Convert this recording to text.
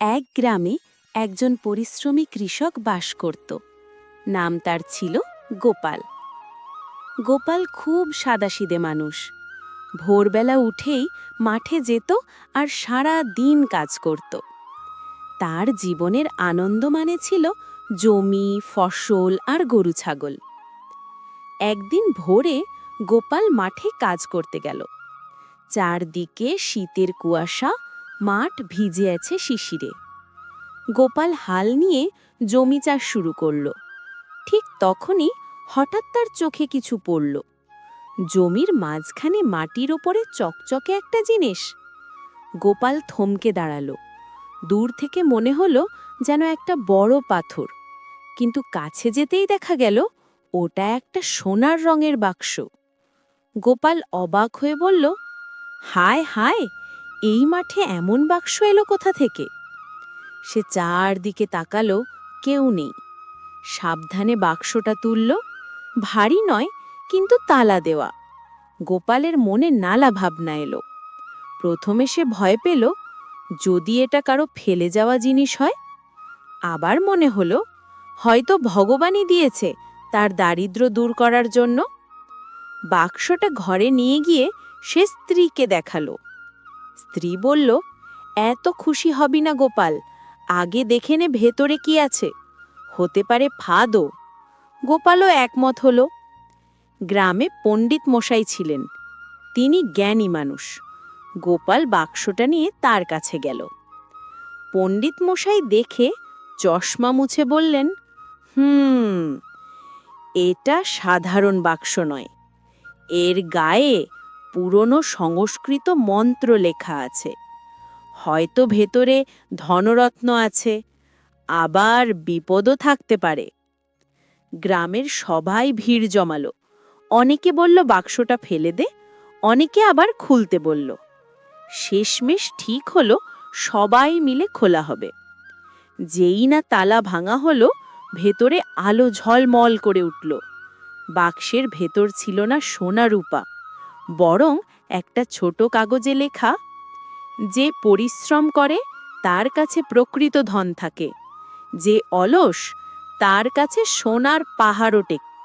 এক গ্রামে একজন পরিশ্রমী কৃষক বাস করত। নাম তার ছিল গোপাল। গোপাল খুব সাদাসিদে মানুষ। ভোরবেলা উঠেই মাঠে যেত আর সারা দিন কাজ করত। তার জীবনের আনন্দ মানে ছিল জমি, ফসল আর গরু ছাগল। একদিন ভোরে গোপাল মাঠে কাজ করতে গেল। চারদিকে শীতের কুয়াশা মাঠ ভিজে আছে শিশিরে। গোপাল হাল নিয়ে জমি চাষ শুরু করল। ঠিক তখনই হঠাৎ তার চোখে কিছু পড়ল। জমির মাঝখানে মাটির ওপরে চকচকে একটা জিনিস। গোপাল থমকে দাঁড়াল। দূর থেকে মনে হলো যেন একটা বড় পাথর। কিন্তু কাছে যেতেই দেখা গেল, ওটা একটা সোনার রঙের বাক্স। গোপাল অবাক হয়ে বলল, হায় হায় এই মাঠে এমন বাক্স এলো কোথা থেকে? সে চারদিকে তাকালো, কেউ নেই। সাবধানে বাক্সটা তুলল, ভারী নয়, কিন্তু তালা দেওয়া। গোপালের মনে নালা ভাবনা এলো। প্রথমে সে ভয় পেল, যদি এটা কারও ফেলে যাওয়া জিনিস হয়। আবার মনে হলো, হয়তো ভগবানই দিয়েছে তার দারিদ্র্য দূর করার জন্য। বাক্সটা ঘরে নিয়ে গিয়ে সে স্ত্রীকে দেখাল। স্ত্রী বলল, এত খুশি হবি না গোপাল, আগে দেখে নে ভেতরে কি আছে। হতে পারে ফাদও। গোপালও একমত হল। গ্রামে পণ্ডিত মশাই ছিলেন। তিনি জ্ঞানী মানুষ। গোপাল বাক্সটা নিয়ে তার কাছে গেল। পণ্ডিত মশাই দেখে চশমা মুছে বললেন, হুম, এটা সাধারণ বাক্স নয়। এর গায়ে পুরনো সংস্কৃত মন্ত্র লেখা আছে। হয়তো ভেতরে ধনরত্ন আছে, আবার বিপদও থাকতে পারে। গ্রামের সবাই ভিড় জমালো। অনেকে বলল, বাক্সটা ফেলে দে। অনেকে আবার খুলতে বলল, শেষমেশ ঠিক হলো, সবাই মিলে খোলা হবে। যেই না তালা ভাঙা হলো, ভেতরে আলো ঝলমল করে উঠল। বাক্সের ভেতর ছিল না সোনা রূপা। বরং একটা ছোট কাগজে লেখা, যে পরিশ্রম করে, তার কাছে প্রকৃত ধন থাকে। যে অলস, তার কাছে সোনার পাহাড়ও টেকে